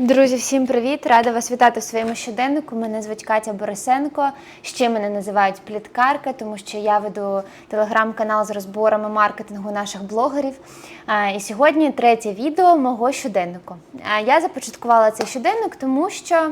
Друзі, всім привіт! Рада вас вітати в своєму щоденнику. Мене звуть Катя Борисенко. Ще мене називають пліткарка, тому що я веду телеграм-канал з розборами маркетингу наших блогерів. І сьогодні третє відео мого щоденнику. Я започаткувала цей щоденник, тому що.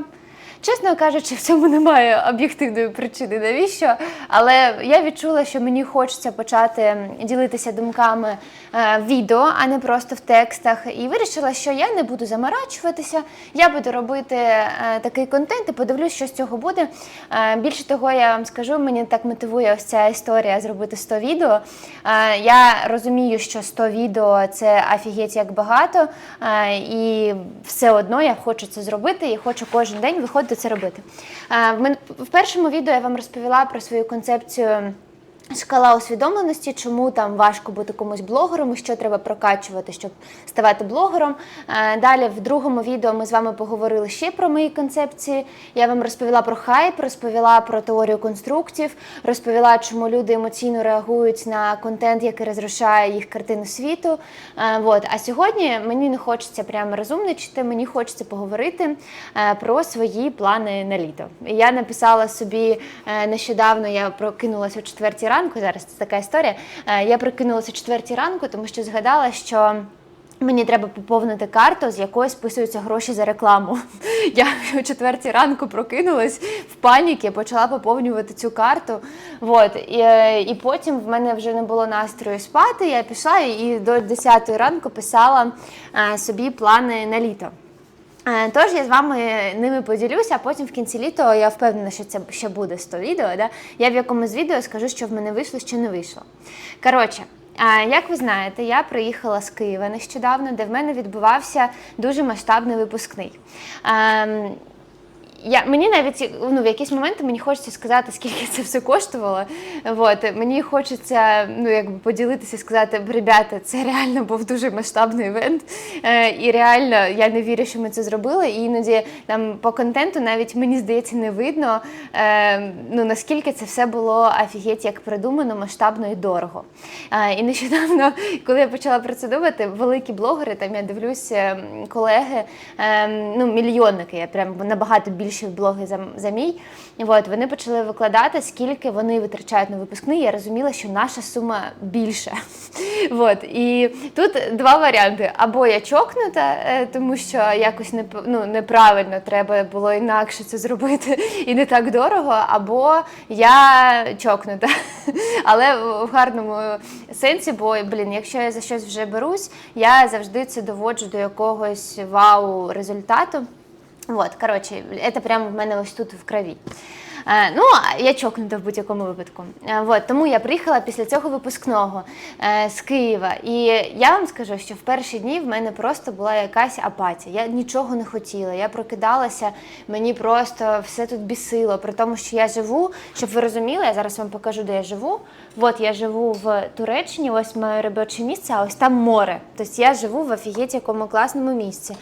Чесно кажучи, в цьому немає об'єктивної причини, навіщо. Але я відчула, що мені хочеться почати ділитися думками е, в відео, а не просто в текстах. І вирішила, що я не буду заморачуватися, я буду робити е, такий контент і подивлюсь, що з цього буде. Е, Більше того, я вам скажу, мені так мотивує ось ця історія зробити 100 відео. Я розумію, що 100 відео це офігеть як багато, і все одно я хочу це зробити і хочу кожен день виходити це робити. Е, в першому відео я вам розповіла про свою концепцію. Шкала усвідомленості, чому там важко бути комусь блогером, що треба прокачувати, щоб ставати блогером. Е, Далі в другому відео ми з вами поговорили ще про мої концепції. Я вам розповіла про хайп, розповіла про теорію конструктів, розповіла, чому люди емоційно реагують на контент, який розрушає їх картину світу. Е, Вот. А сьогодні мені не хочеться прямо розумничати, мені хочеться поговорити е, про свої плани на літо. Я написала собі е, нещодавно, я прокинулася о четвертій ранку. Зараз це така історія. Е, Я прокинулася четвертій ранку, тому що згадала, що. Мені треба поповнити карту, з якої списуються гроші за рекламу. Я о четвертій ранку прокинулась в паніки, почала поповнювати цю карту. Вот. І, е, і потім в мене вже не було настрою спати. Я пішла і до 10 ранку писала е, собі плани на літо. Е, Тож я з вами ними поділюся, а потім в кінці літа я впевнена, що це ще буде 100 відео. Да? Я в якомусь відео скажу, що в мене вийшло, що не вийшло. Коротше, як ви знаєте, я приїхала з Києва нещодавно, де в мене відбувався дуже масштабний випускний. Я, мені навіть ну, в якісь моменти мені хочеться сказати, скільки це все коштувало. Вот. Мені хочеться ну, якби поділитися і сказати, ребята, це реально був дуже масштабний івент. Е, і реально я не вірю, що ми це зробили. І іноді там по контенту навіть мені здається не видно, е, ну, наскільки це все було офігеть, як придумано, масштабно і дорого. Е, і нещодавно, коли я почала про це думати, великі блогери, там я дивлюся, колеги, е, ну, мільйонники, я прям набагато більші блоги за, за мій. От, вони почали викладати, скільки вони витрачають на випускний. Я розуміла, що наша сума більша. От, і тут два варіанти: або я чокнута, е, тому що якось не, ну, неправильно треба було інакше це зробити і не так дорого, або я чокнута. Але в гарному сенсі, бо блін, якщо я за щось вже берусь, я завжди це доводжу до якогось вау результату. Вот, короче, это прямо в мене ось тут в крові. Е, ну, я чокнута в будь-якому випадку. Е, вот, тому я приїхала після цього випускного е, з Києва. І я вам скажу, що в перші дні в мене просто була якась апатія. Я нічого не хотіла. Я прокидалася, мені просто все тут бісило. При тому, що я живу, щоб ви розуміли, я зараз вам покажу, де я живу. От я живу в Туреччині, ось моє робоче місце, а ось там море. Тобто я живу в офігеть якому класному місці.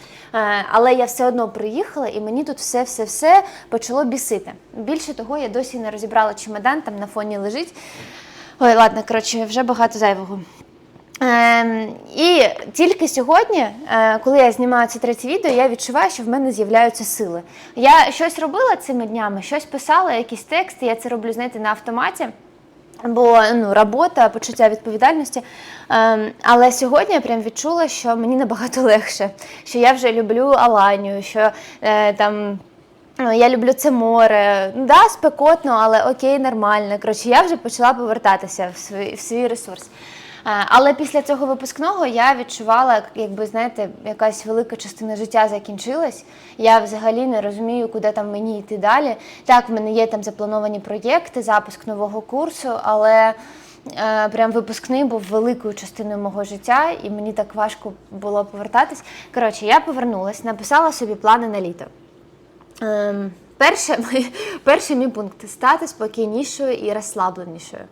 Але я все одно приїхала, і мені тут все-все-все почало бісити. Більше того, я досі не розібрала чемодан, там на фоні лежить. Ой, ладно, коротше, вже багато зайвого. Ем, і тільки сьогодні, е, коли я знімаю це третє відео, я відчуваю, що в мене з'являються сили. Я щось робила цими днями, щось писала, якісь тексти, я це роблю, знаєте, на автоматі. Бо ну, робота, почуття відповідальності. Ем, але сьогодні я прям відчула, що мені набагато легше, що я вже люблю Аланію, що е, там. Ну, Я люблю це море. Ну, да, спекотно, але окей, нормально. Коротше, я вже почала повертатися в свій, в свій ресурс. Е, Але після цього випускного я відчувала, якби знаєте, якась велика частина життя закінчилась. Я взагалі не розумію, куди там мені йти далі. Так, в мене є там заплановані проєкти, запуск нового курсу, але е, прям випускний був великою частиною мого життя, і мені так важко було повертатись. Коротше, я повернулась, написала собі плани на літо. Ем, перше, перший мій пункт стати спокійнішою і розслабленішою.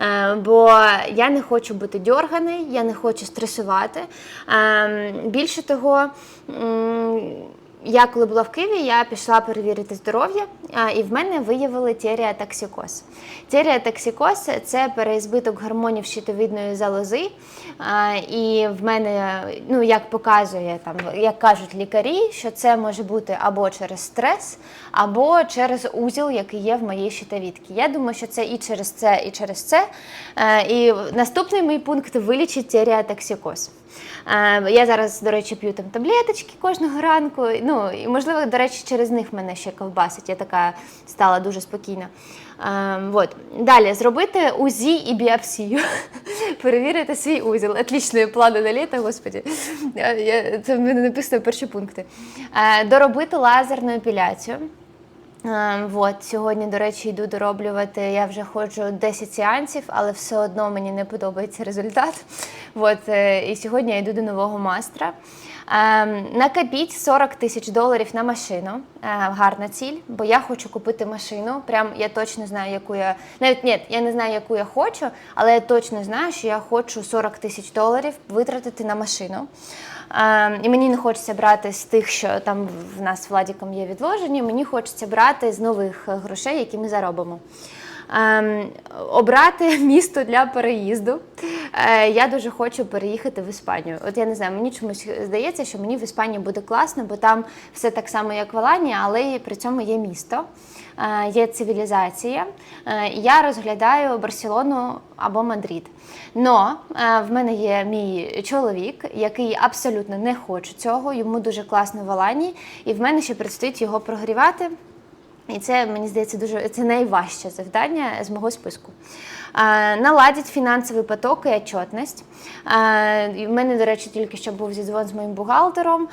Е, бо я не хочу бути дьорганий, я не хочу стресувати. Ем, більше того, я коли була в Києві, я пішла перевірити здоров'я, і в мене виявили теріатоксикоз. Теріатоксикоз – це переізбиток гормонів щитовідної залози. І в мене, ну як показує там, як кажуть лікарі, що це може бути або через стрес, або через узіл, який є в моїй щитовідці. Я думаю, що це і через це, і через це. Е, І наступний мій пункт вилічить теріатоксикоз. Е, Я зараз, до речі, п'ю там таблеточки кожного ранку. Ну і можливо, до речі, через них мене ще ковбасить. Я така стала дуже спокійна. Е, вот. Далі зробити УЗІ і біопсію. Перевірити свій узіл. Отлічний план на літо, господі. Я- я- Це в мене написано перші пункти. Е, Доробити лазерну епіляцію. Е, Вот, сьогодні, до речі, йду дороблювати. Я вже ходжу 10 сеансів, але все одно мені не подобається результат. Вот, е, і сьогодні я йду до нового майстра. Е, накопіть 40 тисяч доларів на машину. Е, гарна ціль, бо я хочу купити машину. Прям я точно знаю, яку я навіть ні, я не знаю, яку я хочу, але я точно знаю, що я хочу 40 тисяч доларів витратити на машину. І мені не хочеться брати з тих, що там в нас Владіком є відложені. Мені хочеться брати з нових е, грошей, які ми заробимо. Ем, обрати місто для переїзду. Е, я дуже хочу переїхати в Іспанію. От я не знаю, мені чомусь здається, що мені в Іспанії буде класно, бо там все так само, як в Алані, але при цьому є місто, є цивілізація. Е, я розглядаю Барселону або Мадрид. Но е, в мене є мій чоловік, який абсолютно не хоче цього. Йому дуже класно в Алані, і в мене ще предстоїть його прогрівати. І це мені здається дуже це найважче завдання з мого списку. Наладить фінансовий поток і отчетність. В мене, до речі, тільки що був зідзвон з моїм бухгалтером.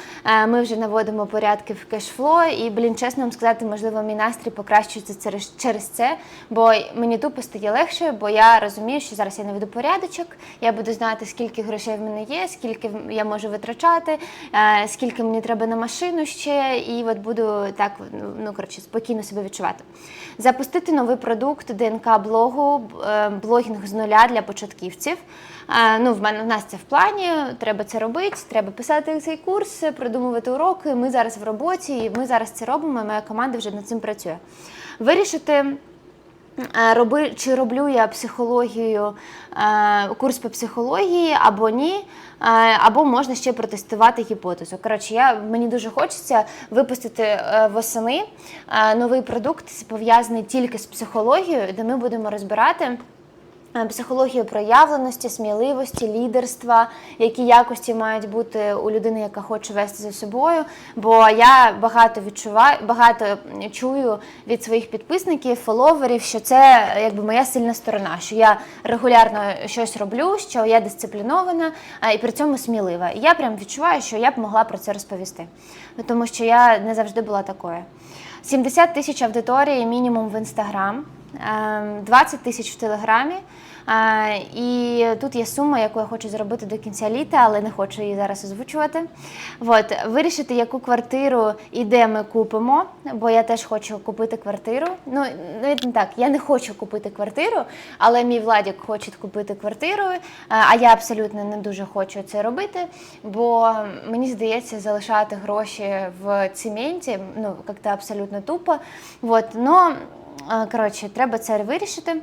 Ми вже наводимо порядки в кешфло, і, блін, чесно вам сказати, можливо, мій настрій покращується через, це, бо мені тупо стає легше, бо я розумію, що зараз я наведу порядочок, я буду знати, скільки грошей в мене є, скільки я можу витрачати, скільки мені треба на машину ще, і от буду так ну коротше спокійно себе відчувати. Запустити новий продукт ДНК блогу, блогінг з нуля для початківців. Е, Ну, в мене в нас це в плані. Треба це робити. Треба писати цей курс, продумувати уроки. Ми зараз в роботі, і ми зараз це робимо. і Моя команда вже над цим працює. Вирішити. Е, Роби, чи роблю я психологію, е, курс по психології або ні, або можна ще протестувати гіпотезу. Коротше, я, мені дуже хочеться випустити восени новий продукт, пов'язаний тільки з психологією, де ми будемо розбирати. Е, Психологію проявленості, сміливості, лідерства, які якості мають бути у людини, яка хоче вести за собою. Бо я багато відчуваю, багато чую від своїх підписників, фоловерів, що це якби моя сильна сторона, що я регулярно щось роблю, що я дисциплінована а, і при цьому смілива. І я прям відчуваю, що я б могла про це розповісти, Ну, тому що я не завжди була такою. 70 тисяч аудиторії мінімум в інстаграм. Ем, 20 тисяч в Телеграмі. Е, І тут є сума, яку я хочу зробити до кінця літа, але не хочу її зараз озвучувати. От, вирішити, яку квартиру і де ми купимо, бо я теж хочу купити квартиру. Ну, навіть не так, я не хочу купити квартиру, але мій Владік хоче купити квартиру, е, а я абсолютно не дуже хочу це робити, бо мені здається, залишати гроші в цементі, ну, як-то абсолютно тупо. Вот, но Коротше, треба це вирішити,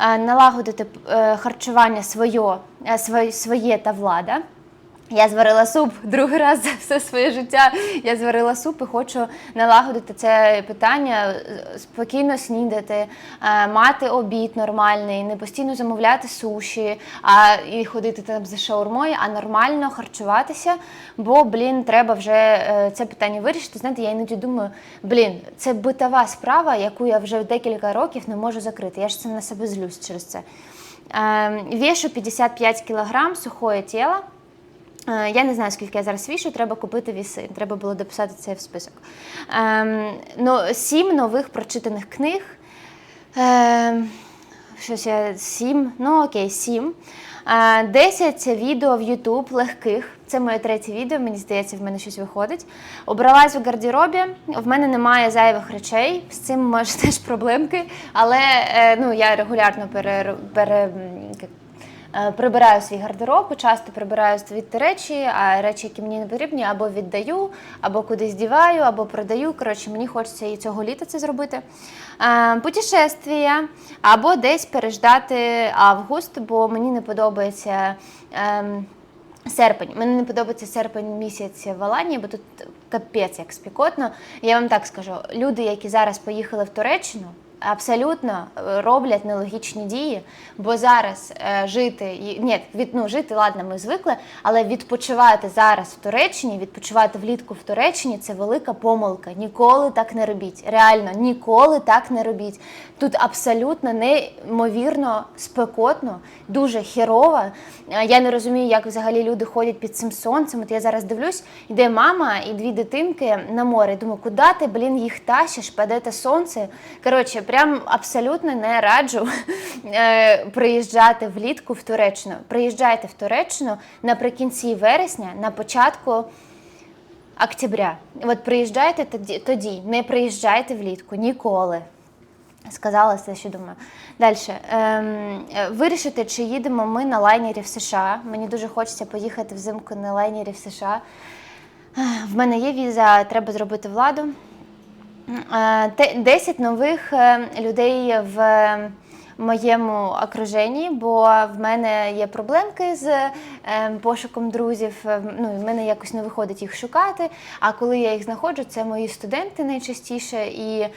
Е, налагодити е, харчування е, своє, своє та влада. Я зварила суп другий раз за все своє життя. Я зварила суп і хочу налагодити це питання, е, спокійно снідати, е, мати обід нормальний, не постійно замовляти суші, а і ходити там за шаурмою, а нормально харчуватися. Бо, блін, треба вже е, це питання вирішити. Знаєте, я іноді думаю, блін, це битова справа, яку я вже декілька років не можу закрити. Я ж це на себе злюсь через це. Е, Вешу 55 кілограм сухое тіло. Е, Я не знаю, скільки я зараз вішу, треба купити віси. Треба було дописати це в список. Ем, ну, сім нових прочитаних книг. Ем, щось я сім, ну окей, сім. Е, Десять відео в YouTube легких. Це моє третє відео, мені здається, в мене щось виходить. Обралась у гардеробі. В мене немає зайвих речей, з цим може теж проблемки. Але е, ну, я регулярно пере, пере, Прибираю свій гардероб, часто прибираю звідти речі, а речі, які мені не потрібні, або віддаю, або кудись діваю, або продаю. Коротше, мені хочеться і цього літа це зробити. Е, Путешествія, або десь переждати август, бо мені не подобається. ем, Серпень. Мені не подобається серпень місяць в Аланії, бо тут капець як спікотно. Я вам так скажу: люди, які зараз поїхали в Туреччину, абсолютно е, роблять нелогічні дії, бо зараз е, жити ні, від ну жити, ладно, ми звикли, але відпочивати зараз в Туреччині, відпочивати влітку в Туреччині це велика помилка. Ніколи так не робіть. Реально, ніколи так не робіть. Тут абсолютно неймовірно спекотно, дуже херово. Е, Я не розумію, як взагалі люди ходять під цим сонцем. От я зараз дивлюсь, йде мама і дві дитинки на море. Думаю, куди ти, блін, їх тащиш, паде те сонце. Коротше, прям абсолютно не раджу е, приїжджати влітку в Туреччину. Приїжджайте в Туреччину наприкінці вересня, на початку. Октября. От приїжджайте тоді, тоді, не приїжджайте влітку ніколи. Сказала все, що думаю. Далі. Ем, вирішити, чи їдемо ми на лайнері в США. Мені дуже хочеться поїхати взимку на лайнері в США. В мене є віза, треба зробити владу. Е, 10 нових е, людей в моєму окруженні, бо в мене є проблемки з е, пошуком друзів. Е, Ну, в мене якось не виходить їх шукати. А коли я їх знаходжу, це мої студенти найчастіше. І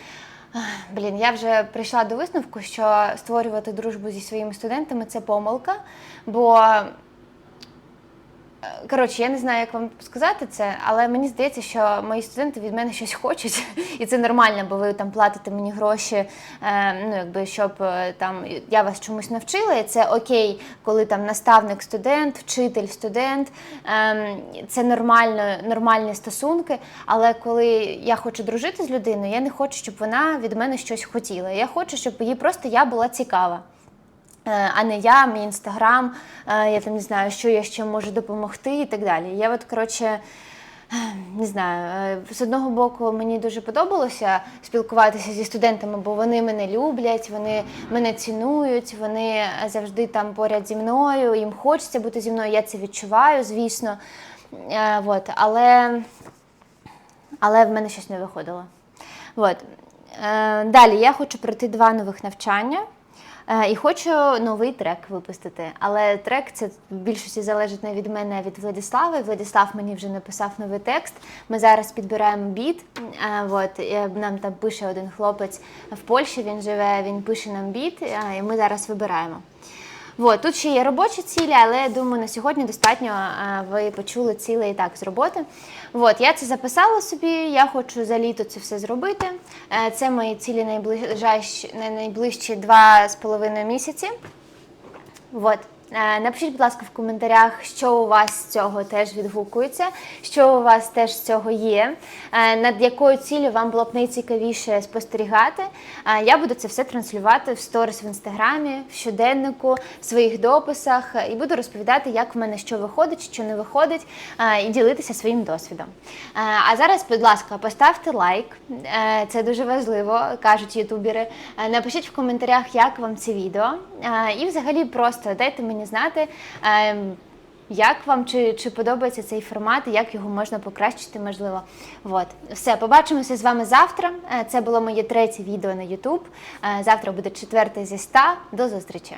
блін, я вже прийшла до висновку, що створювати дружбу зі своїми студентами це помилка. Бо Коротше, я не знаю, як вам сказати це, але мені здається, що мої студенти від мене щось хочуть, і це нормально, бо ви там платите мені гроші, е, ну якби щоб е, там я вас чомусь навчила. І це окей, коли там наставник студент, вчитель студент. Е, це нормально, нормальні стосунки. Але коли я хочу дружити з людиною, я не хочу, щоб вона від мене щось хотіла. Я хочу, щоб їй просто я була цікава. Е, а не я, мій інстаграм, е, я там не знаю, що я ще можу допомогти і так далі. Я от, коротше, е, не знаю, з одного боку, мені дуже подобалося спілкуватися зі студентами, бо вони мене люблять, вони мене цінують, вони завжди там поряд зі мною, їм хочеться бути зі мною, я це відчуваю, звісно. От, але, але в мене щось не виходило. От. Далі я хочу пройти два нових навчання. Е, І хочу новий трек випустити. Але трек це в більшості залежить не від мене, а від Владислави. Владислав мені вже написав новий текст. Ми зараз підбираємо біт. Е, От, нам там пише один хлопець в Польщі, він живе, він пише нам біт, е, і ми зараз вибираємо. От, тут ще є робочі цілі, але я думаю, на сьогодні достатньо ви почули ціле і так з роботи. От, я це записала собі, я хочу за літо це все зробити. Е, Це мої цілі найближчі, на найближчі два з половиною місяці. От. Е, Напишіть, будь ласка, в коментарях, що у вас з цього теж відгукується, що у вас теж з цього є, е, над якою ціллю вам було б найцікавіше спостерігати. Е, Я буду це все транслювати в сторіс в інстаграмі, в щоденнику, в своїх дописах і буду розповідати, як в мене що виходить, що не виходить, і ділитися своїм досвідом. А зараз, будь ласка, поставте лайк, це дуже важливо, кажуть ютубери. Напишіть в коментарях, як вам це відео. І взагалі просто дайте мені знати. е, Як вам чи, чи подобається цей формат, і як його можна покращити, можливо. От. Все, побачимося з вами завтра. Е, Це було моє третє відео на YouTube. Е, Завтра буде четверте зі ста. До зустрічі!